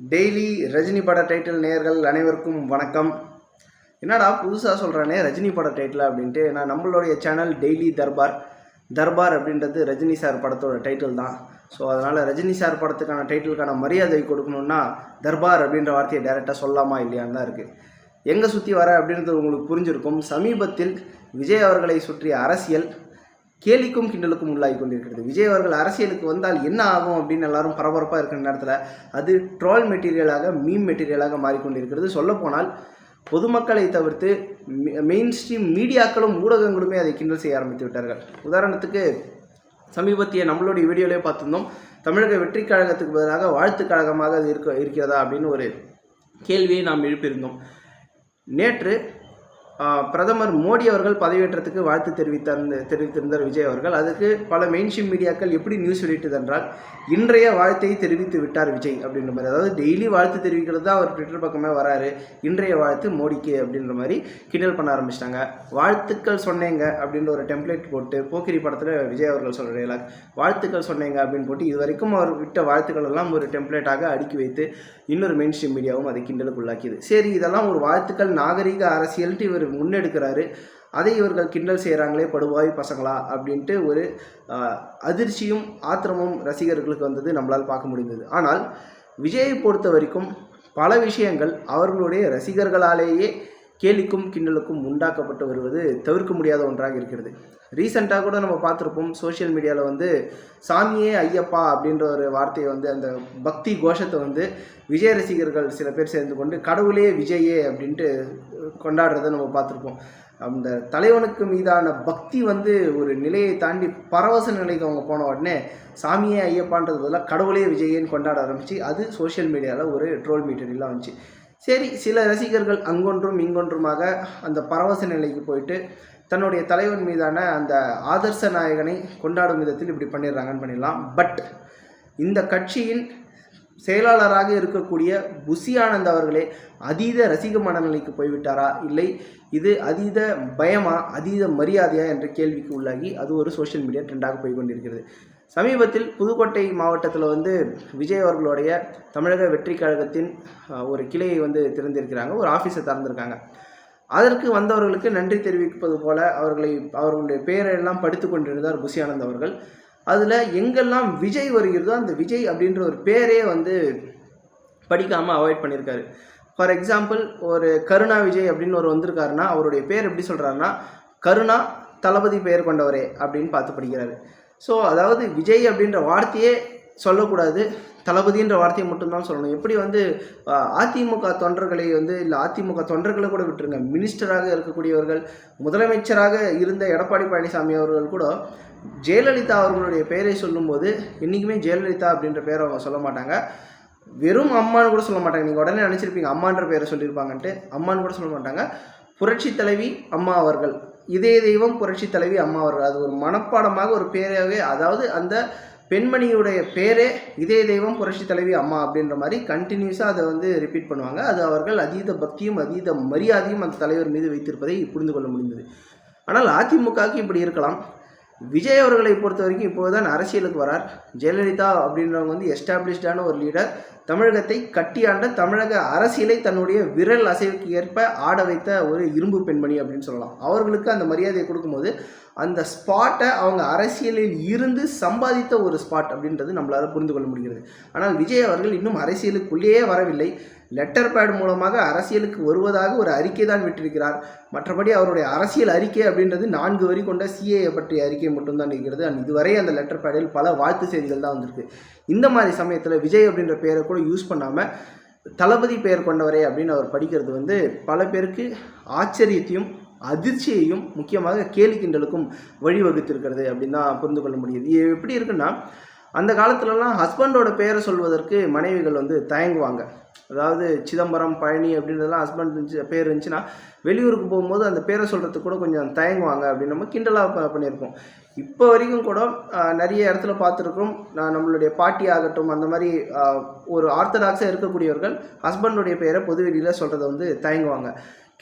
Daily Rajini பட title நேர்கள் அனைவருக்கும் வணக்கம். என்னடா புதுசாக சொல்கிறானே ரஜினி பட டைட்டில் அப்படின்ட்டு நான் நம்மளுடைய சேனல் டெய்லி தர்பார். தர்பார் அப்படின்றது ரஜினி சார் படத்தோட டைட்டில் தான். ஸோ அதனால் ரஜினி சார் படத்துக்கான டைட்டிலுக்கான மரியாதை கொடுக்கணுன்னா தர்பார் அப்படின்ற வார்த்தையை டைரெக்டாக சொல்லாமா இல்லையான்னு தான் இருக்குது எங்கே சுற்றி வர அப்படின்றது உங்களுக்கு புரிஞ்சிருக்கும். சமீபத்தில் விஜய் அவர்களை சுற்றிய அரசியல் கேலிக்கும் கிண்டலுக்கும் உள்ளாகி கொண்டிருக்கிறது. விஜய் அவர்கள் அரசியலுக்கு வந்தால் என்ன ஆகும் அப்படின்னு எல்லாரும் பரபரப்பாக இருக்கிற நேரத்தில் அது ட்ரோல் மெட்டீரியலாக மீம் மெட்டீரியலாக மாறிக்கொண்டிருக்கிறது. சொல்லப்போனால் பொதுமக்களை தவிர்த்து மெயின் ஸ்ட்ரீம் மீடியாக்களும் ஊடகங்களுமே அதை கிண்டல் செய்ய ஆரம்பித்து விட்டார்கள். உதாரணத்துக்கு சமீபத்திய நம்மளுடைய வீடியோலேயே பார்த்துருந்தோம். தமிழக வெற்றி கழகத்துக்கு பதிலாக வாழ்த்துக் கழகமாக அது இருக்க இருக்கிறதா அப்படின்னு ஒரு கேள்வியை நாம் எழுப்பியிருந்தோம். நேற்று பிரதமர் மோடி அவர்கள் பதவியேற்றத்துக்கு வாழ்த்து தெரிவித்த தெரிவித்திருந்தார் விஜய் அவர்கள். அதுக்கு பல மெயின்ஸ்ட்ரீம் மீடியாக்கள் எப்படி நியூஸ் வெளியிட்டது என்றால் இன்றைய வாழ்த்தை தெரிவித்து விட்டார் விஜய் அப்படின்ற மாதிரி. அதாவது டெய்லி வாழ்த்து தெரிவிக்கிறது தான் அவர் ட்விட்டர் பக்கமே வராரு. இன்றைய வாழ்த்து மோடிக்கு அப்படின்ற மாதிரி கிண்டல் பண்ண ஆரம்பிச்சிட்டாங்க. வாழ்த்துக்கள் சொன்னேங்க அப்படின்ற ஒரு டெம்ப்ளேட் போட்டு போக்கிரி படத்தில் விஜய் அவர்கள் சொல்கிற டைலாக் வாழ்த்துக்கள் சொன்னேங்க அப்படின்னு போட்டு இது வரைக்கும் அவர் விட்ட வாழ்த்துக்கள் எல்லாம் ஒரு டெம்ப்ளேட்டாக அடுக்கி வைத்து இன்னொரு மெயின் ஸ்ட்ரீம் மீடியாவும் அதை கிண்டலுக்குள்ளாக்கியது சரி இதெல்லாம் ஒரு வாழ்த்துக்கள். நாகரீக அரசியல்ட்டு இவர் முன்னெடுக்கிறாரு. அதை இவர்கள் கிண்டல் செய்கிறாங்களே படுவாய் பசங்களா? அப்படின்ட்டு ஒரு அதிர்ச்சியும் ஆத்திரமும் ரசிகர்களுக்கு வந்தது நம்மளால் பார்க்க முடிந்தது. ஆனால் விஜயை பொறுத்த வரைக்கும் பல விஷயங்கள் அவர்களுடைய ரசிகர்களாலேயே கேலிக்கும் கிண்டலுக்கும் உண்டாக்கப்பட்டு வருவது தவிர்க்க முடியாத ஒன்றாக இருக்கிறது. ரீசெண்டாக கூட நம்ம பார்த்துருப்போம் சோஷியல் மீடியாவில் வந்து சாமியே ஐயப்பா அப்படின்ற ஒரு வார்த்தையை வந்து அந்த பக்தி கோஷத்தை வந்து விஜய் ரசிகர்கள் சில பேர் சேர்ந்து கொண்டு கடவுளே விஜயே அப்படின்ட்டு கொண்டாடுறதை நம்ம பார்த்துருப்போம். அந்த தலைவனுக்கு மீதான பக்தி வந்து ஒரு நிலையை தாண்டி பரவச நிலைக்கு அவங்க போன உடனே சாமியே ஐயப்பான்றது பதிலாக கடவுளே விஜயேன்னு கொண்டாட ஆரம்பிச்சு அது சோஷியல் மீடியாவில் ஒரு ட்ரோல் மீட்டரிலாம் வந்துச்சு. சரி சில ரசிகர்கள் அங்கொன்றும் இங்கொன்றுமாக அந்த பரவச நிலைக்கு போயிட்டு தன்னுடைய தலைவன் மீதான அந்த ஆதர்ச நாயகனை கொண்டாடும் விதத்தில் இப்படி பண்ணிடுறாங்கன்னு பண்ணிடலாம். பட் இந்த கட்சியின் செயலாளராக இருக்கக்கூடிய புசி ஆனந்த் அவர்களே அதீத ரசிக மனநிலைக்கு போய்விட்டாரா? இல்லை இது அதீத பயமா அதீத மரியாதையா? என்ற கேள்விக்கு உள்ளாகி அது ஒரு சோஷியல் மீடியா ட்ரெண்டாக போய் கொண்டிருக்கிறது சமீபத்தில் புதுக்கோட்டை மாவட்டத்தில் வந்து விஜய் அவர்களுடைய தமிழக வெற்றி கழகத்தின் ஒரு கிளையை வந்து திறந்திருக்கிறாங்க. ஒரு ஆஃபீஸை திறந்திருக்காங்க. அதற்கு வந்தவர்களுக்கு நன்றி தெரிவிப்பது போல அவர்களை அவர்களுடைய பெயரெல்லாம் படித்து கொண்டிருந்தார் புசியானந்த் அவர்கள். அதில் எங்கெல்லாம் விஜய் வருகிறதோ அந்த விஜய் அப்படின்ற ஒரு பேரே வந்து படிக்காமல் அவாய்ட் பண்ணியிருக்காரு ஃபார் எக்ஸாம்பிள் ஒரு கருணா விஜய் அப்படின்னு ஒரு வந்திருக்காருன்னா அவருடைய பேர் எப்படி சொல்கிறாருன்னா கருணா தளபதி பெயர் கொண்டவரே அப்படின்னு பார்த்து படிக்கிறாரு. ஸோ அதாவது விஜய் அப்படின்ற வார்த்தையே சொல்லக்கூடாது. தளபதின்ற வார்த்தையை மட்டும்தான் சொல்லணும். எப்படி வந்து அதிமுக தொண்டர்களை வந்து இல்லை அதிமுக தொண்டர்களை கூட விட்டுருங்க. மினிஸ்டராக இருக்கக்கூடியவர்கள் முதலமைச்சராக இருந்த எடப்பாடி பழனிசாமி அவர்கள் கூட ஜெயலலிதா அவர்களுடைய பெயரை சொல்லும்போது என்றைக்குமே ஜெயலலிதா அப்படின்ற பேரை அவங்க சொல்ல மாட்டாங்க. வெறும் அம்மான்னு கூட சொல்ல மாட்டாங்க. நீங்கள் உடனே நினச்சிருப்பீங்க அம்மான்ற பேரை சொல்லியிருப்பாங்கன்ட்டு. அம்மான்னு கூட சொல்ல மாட்டாங்க. புரட்சி தலைவி அம்மா அவர்கள். இதே தெய்வம் புரட்சி தலைவி அம்மா அவர்கள். அது ஒரு மனப்பாடமாக ஒரு பேராகவே அதாவது அந்த பெண்மணியுடைய பேரே இதே தெய்வம் புரட்சி தலைவி அம்மா அப்படின்ற மாதிரி கண்டினியூஸாக அதை வந்து ரிப்பீட் பண்ணுவாங்க. அது அவர்கள் அதீத பக்தியும் அதீத மரியாதையும் அந்த தலைவர் மீது வைத்திருப்பதை புரிந்து கொள்ள முடிந்தது. ஆனால் அதிமுகவுக்கு இப்படி இருக்கலாம். விஜய் அவர்களை பொறுத்த வரைக்கும் இப்போது தான் அரசியலுக்கு வரார். ஜெயலலிதா அப்படின்றவங்க வந்து எஸ்டாப்ளிஷ்டான ஒரு லீடர் தமிழகத்தை கட்டியாண்ட தமிழக அரசியலை தன்னுடைய விரல் அசைவுக்கு ஏற்ப ஆட வைத்த ஒரு இரும்பு பெண்மணி அப்படின்னு சொல்லலாம். அவர்களுக்கு அந்த மரியாதையை கொடுக்கும்போது அந்த ஸ்பாட்டை அவங்க அரசியலில் இருந்து சம்பாதித்த ஒரு ஸ்பாட் அப்படின்றது நம்மளால் புரிந்து கொள்ள முடிகிறது. ஆனால் விஜய் அவர்கள் இன்னும் அரசியலுக்குள்ளேயே வரவில்லை. லெட்டர் பேட் மூலமாக அரசியலுக்கு வருவதாக ஒரு அறிக்கை தான் விட்டிருக்கிறார். மற்றபடி அவருடைய அரசியல் அறிக்கை அப்படின்றது நான்கு வரி கொண்ட சிஏஏ பற்றிய அறிக்கை மட்டும்தான் இருக்கிறது. அண்ட் இதுவரை அந்த லெட்டர் பேடில் பல வாழ்த்து செய்திகள் தான் வந்திருக்கு. இந்த மாதிரி சமயத்தில் விஜய் அப்படின்ற பெயரை கூட யூஸ் பண்ணாமல் தளபதி பெயர் கொண்டவரே அப்படின்னு அவர் படிக்கிறது வந்து பல பேருக்கு ஆச்சரியத்தையும் அதிர்ச்சியையும் முக்கியமாக கேலி கிண்டலுக்கும் வழிவகுத்திருக்கிறது அப்படின்னு தான் புரிந்து கொள்ள முடியுது. இது எப்படி இருக்குன்னா அந்த காலத்துலலாம் ஹஸ்பண்டோட பெயரை சொல்வதற்கு மனைவிகள் வந்து தயங்குவாங்க. அதாவது சிதம்பரம் பழனி அப்படின்றதெல்லாம் ஹஸ்பண்ட் இருந்துச்சு பேர் இருந்துச்சுன்னா வெளியூருக்கு போகும்போது அந்த பேரை சொல்கிறதுக்கு கூட கொஞ்சம் தயங்குவாங்க அப்படின்னு நம்ம கிண்டலாக பண்ணியிருப்போம். இப்போ வரைக்கும் கூட நிறைய இடத்துல பார்த்துருக்கோம் நான் நம்மளுடைய பாட்டி ஆகட்டும் அந்த மாதிரி ஒரு ஆர்த்தடாக்ஸாக இருக்கக்கூடியவர்கள் ஹஸ்பண்டுடைய பெயரை பொதுவெளியில் சொல்கிறத வந்து தயங்குவாங்க.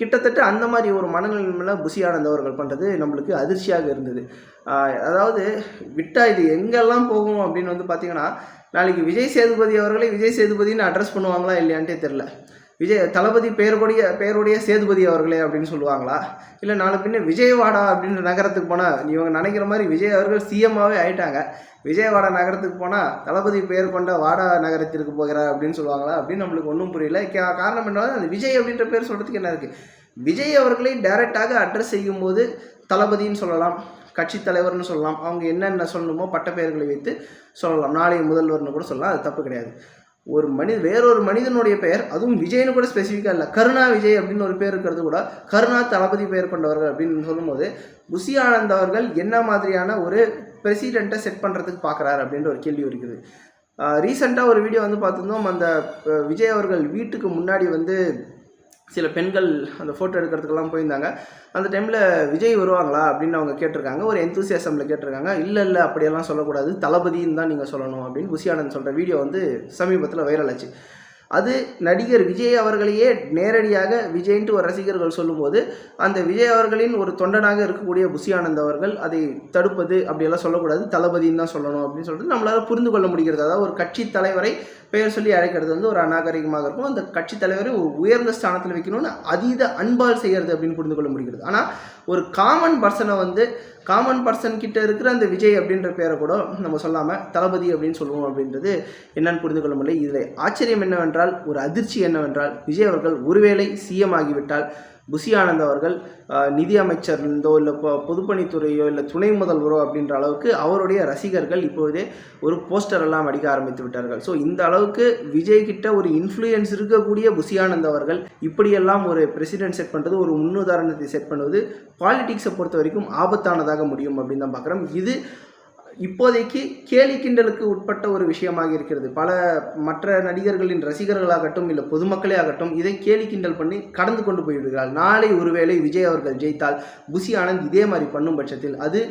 கிட்டத்தட்ட அந்த மாதிரி ஒரு மனநிலைமையில் புசி ஆனந்த் பண்ணுறது நம்மளுக்கு அதிர்ச்சியாக இருந்தது. அதாவது விட்டா இது எங்கெல்லாம் போகும் அப்படின்னு வந்து பார்த்தீங்கன்னா நாளைக்கு விஜய் சேதுபதி அவர்களை விஜய் சேதுபதினு அட்ரஸ் பண்ணுவாங்களா இல்லையான்ட்டே தெரில விஜய் தளபதி பெயருடைய பெயருடைய சேதுபதி அவர்களே அப்படின்னு சொல்லுவாங்களா? இல்லை நாலு பின்ன விஜயவாடா அப்படின்ற நகரத்துக்கு போனால் இவங்க நினைக்கிற மாதிரி விஜய் அவர்கள் சிஎம்மாவே ஆயிட்டாங்க. விஜயவாடா நகரத்துக்கு போனால் தளபதி பெயர் கொண்ட வாடா நகரத்திற்கு போகிறார் அப்படின்னு சொல்லுவாங்களா? அப்படின்னு நம்மளுக்கு ஒன்றும் புரியல. காரணம் என்ன அந்த விஜய் அப்படின்ற பேர் சொல்கிறதுக்கு என்ன இருக்குது விஜய் அவர்களை டைரெக்டாக அட்ரஸ் செய்யும்போது தளபதின்னு சொல்லலாம். கட்சி தலைவர்னு சொல்லலாம். அவங்க என்னென்ன சொல்லணுமோ பட்டப்பெயர்களை வைத்து சொல்லலாம். நாளைய முதல்வர்னு கூட சொல்லலாம். அது தப்பு கிடையாது. ஒரு மனித வேறொரு மனிதனுடைய பெயர் அதுவும் விஜய்னு கூட ஸ்பெசிஃபிக்காக இல்லை. கருணா விஜய் அப்படின்னு ஒரு பேர் இருக்கிறது கூட கருணா தளபதி பெயர் கொண்டவர்கள் அப்படின்னு சொல்லும்போது புசி ஆனந்த் அவர்கள் என்ன மாதிரியான ஒரு பிரசிடெண்ட்டை செட் பண்ணுறதுக்கு பார்க்குறாரு அப்படின்ற ஒரு கேள்வி இருக்குது. ரீசெண்டாக ஒரு வீடியோ வந்து பார்த்துருந்தோம். அந்த விஜய் அவர்கள் வீட்டுக்கு முன்னாடி வந்து சில பெண்கள் அந்த ஃபோட்டோ எடுக்கிறதுக்கெல்லாம் போயிருந்தாங்க. அந்த டைமில் விஜய் வருவாங்களா அப்படின்னு அவங்க கேட்டிருக்காங்க. ஒரு எந்தூசியாசமில் கேட்டிருக்காங்க. இல்லை இல்லை அப்படியெல்லாம் சொல்லக்கூடாது. தளபதின்னு தான் நீங்கள் சொல்லணும் அப்படின்னு புசி சொல்கிற வீடியோ வந்து சமீபத்தில் வைரல் ஆச்சு. அது நடிகர் விஜய் அவர்களையே நேரடியாக விஜய்ன்ட்டு ஒரு ரசிகர்கள் சொல்லும்போது அந்த விஜய் அவர்களின் ஒரு தொண்டனாக இருக்கக்கூடிய புசி ஆனந்த் அவர்கள் அதை தடுப்பது அப்படியெல்லாம் சொல்லக்கூடாது தளபதின்னு தான் சொல்லணும் அப்படின்னு சொல்லிட்டு நம்மளால் புரிந்து கொள்ள முடிகிறது. அதாவது ஒரு கட்சி தலைவரை பெயர் சொல்லி அழைக்கிறது வந்து ஒரு அநாகரிகமாக இருக்கும். அந்த கட்சி தலைவரை ஒரு உயர்ந்த ஸ்தானத்தில் வைக்கணும்னு அதீத அன்பால் செய்கிறது அப்படின்னு புரிந்து கொள்ள முடிகிறது. ஆனால் ஒரு காமன் பர்சனை வந்து காமன் பர்சன் கிட்ட இருக்கிற அந்த விஜய் அப்படின்ற பேரை கூட நம்ம சொல்லாமல் தளபதி அப்படின்னு சொல்லுவோம் அப்படின்றது என்னன்னு புரிந்து கொள்ள முடியல. இதில் ஆச்சரியம் என்னவென்றால் ஒரு அதிர்ச்சி என்னவென்றால் விஜய் அவர்கள் ஒருவேளை சிஎம் ஆகிவிட்டால் புசி ஆனந்த் அவர்கள் ஆஹ், நிதி அமைச்சர்லேருந்தோ இல்லை இப்போ பொதுப்பணித்துறையோ இல்லை துணை முதல்வரோ அப்படின்ற அளவுக்கு அவருடைய ரசிகர்கள் இப்போதே ஒரு போஸ்டர் எல்லாம் அடிக்க ஆரம்பித்து விட்டார்கள். ஸோ இந்த அளவுக்கு விஜய் கிட்ட ஒரு இன்ஃப்ளூயன்ஸ் இருக்கக்கூடிய புசி ஆனந்த் அவர்கள் இப்படியெல்லாம் ஒரு பிரசிடென்ட் செட் பண்ணுறது ஒரு முன்னுதாரணத்தை செட் பண்ணுவது பாலிடிக்ஸை பொறுத்த வரைக்கும் ஆபத்தானதாக முடியும் அப்படின்னு தான் பார்க்குறோம். இது இப்போதைக்கு கேலி கிண்டலுக்கு உட்பட்ட ஒரு விஷயமாக இருக்கிறது. பல மற்ற நடிகர்களின் ரசிகர்களாகட்டும் இல்லை பொதுமக்களே ஆகட்டும் இதை கேலி கிண்டல் பண்ணி கடந்து கொண்டு போய்விடுகிறார் நாளை ஒருவேளை விஜய் அவர்கள் ஜெயித்தால் புசி ஆனந்த் இதே மாதிரி பண்ணும் பட்சத்தில் அது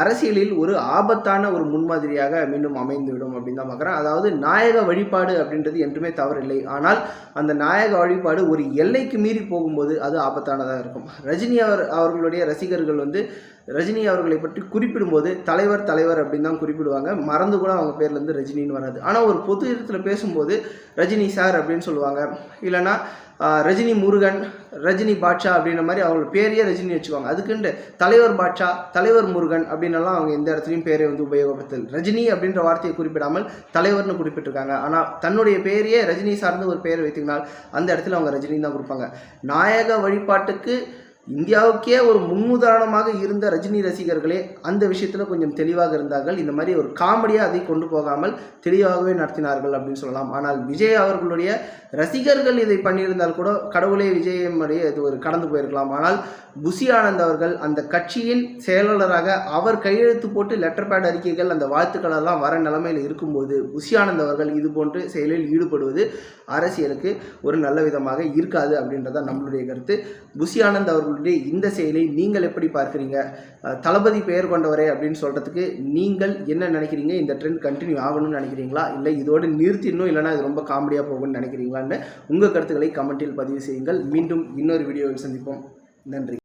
அரசியலில் ஒரு ஆபத்தான ஒரு முன்மாதிரியாக மீண்டும் அமைந்துவிடும் அப்படின்னு தான் பார்க்குறேன். அதாவது நாயக வழிபாடு அப்படின்றது என்றுமே தவறில்லை. ஆனால் அந்த நாயக வழிபாடு ஒரு எல்லைக்கு மீறி போகும்போது அது ஆபத்தானதாக இருக்கும். ரஜினி அவர் அவர்களுடைய ரசிகர்கள் வந்து ரஜினி அவர்களை பற்றி குறிப்பிடும்போது தலைவர் தலைவர் அப்படின்னு தான் குறிப்பிடுவாங்க. மறந்து கூட அவங்க பேர்லேருந்து ரஜினின்னு வராது. ஆனால் ஒரு பொது இடத்துல பேசும்போது ரஜினி சார் அப்படின்னு சொல்லுவாங்க. இல்லைன்னா ரஜினி முருகன் ரஜினி பாட்ஷா அப்படின்ற மாதிரி அவங்களோட பேரையே ரஜினி வச்சுக்குவாங்க. அதுக்குண்டு தலைவர் பாட்ஷா தலைவர் முருகன் அப்படின்னலாம் அவங்க எந்த இடத்துலையும் பேரை வந்து உபயோகப்படுத்தல். ரஜினி அப்படின்ற வார்த்தையை குறிப்பிடாமல் தலைவர்னு குறிப்பிட்டிருக்காங்க. ஆனால் தன்னுடைய பேரையே ரஜினி சார்ந்து ஒரு பெயர் வைத்திருந்தால் அந்த இடத்துல அவங்க ரஜினி தான் கொடுப்பாங்க நாயக வழிபாட்டுக்கு இந்தியாவுக்கே ஒரு முன்னுதாரணமாக இருந்த ரஜினி ரசிகர்களே அந்த விஷயத்தில் கொஞ்சம் தெளிவாக இருந்தார்கள். இந்த மாதிரி ஒரு காமெடியாக அதை கொண்டு போகாமல் தெளிவாகவே நடத்தினார்கள் அப்படின்னு சொல்லலாம். ஆனால் விஜய் அவர்களுடைய ரசிகர்கள் இதை பண்ணியிருந்தால் கூட கடவுளே விஜயமுடைய இது ஒரு கடந்து போயிருக்கலாம். ஆனால் புசி ஆனந்த் அவர்கள் அந்த கட்சியின் செயலாளராக அவர் கையெழுத்து போட்டு லெட்டர் பேட் அறிக்கைகள் அந்த வாழ்த்துக்கள் எல்லாம் வர நிலைமையில் இருக்கும்போது புசி ஆனந்த் அவர்கள் இது போன்று செயலில் ஈடுபடுவது அரசியலுக்கு ஒரு நல்ல விதமாக இருக்காது அப்படின்றத நம்மளுடைய கருத்து. புசி ஆனந்த் அவர்கள் அவர்களுடைய இந்த செயலை நீங்கள் எப்படி பார்க்குறீங்க? தளபதி பெயர் கொண்டவரே அப்படின்னு சொல்கிறதுக்கு நீங்கள் என்ன நினைக்கிறீங்க? இந்த ட்ரெண்ட் கண்டினியூ ஆகணும்னு நினைக்கிறீங்களா? இல்லை இதோடு நிறுத்திடணும் இல்லைனா இது ரொம்ப காமெடியாக போகும்னு நினைக்கிறீங்களான்னு உங்கள் கருத்துக்களை கமெண்ட்டில் பதிவு செய்யுங்கள். மீண்டும் இன்னொரு வீடியோவில் சந்திப்போம். நன்றி.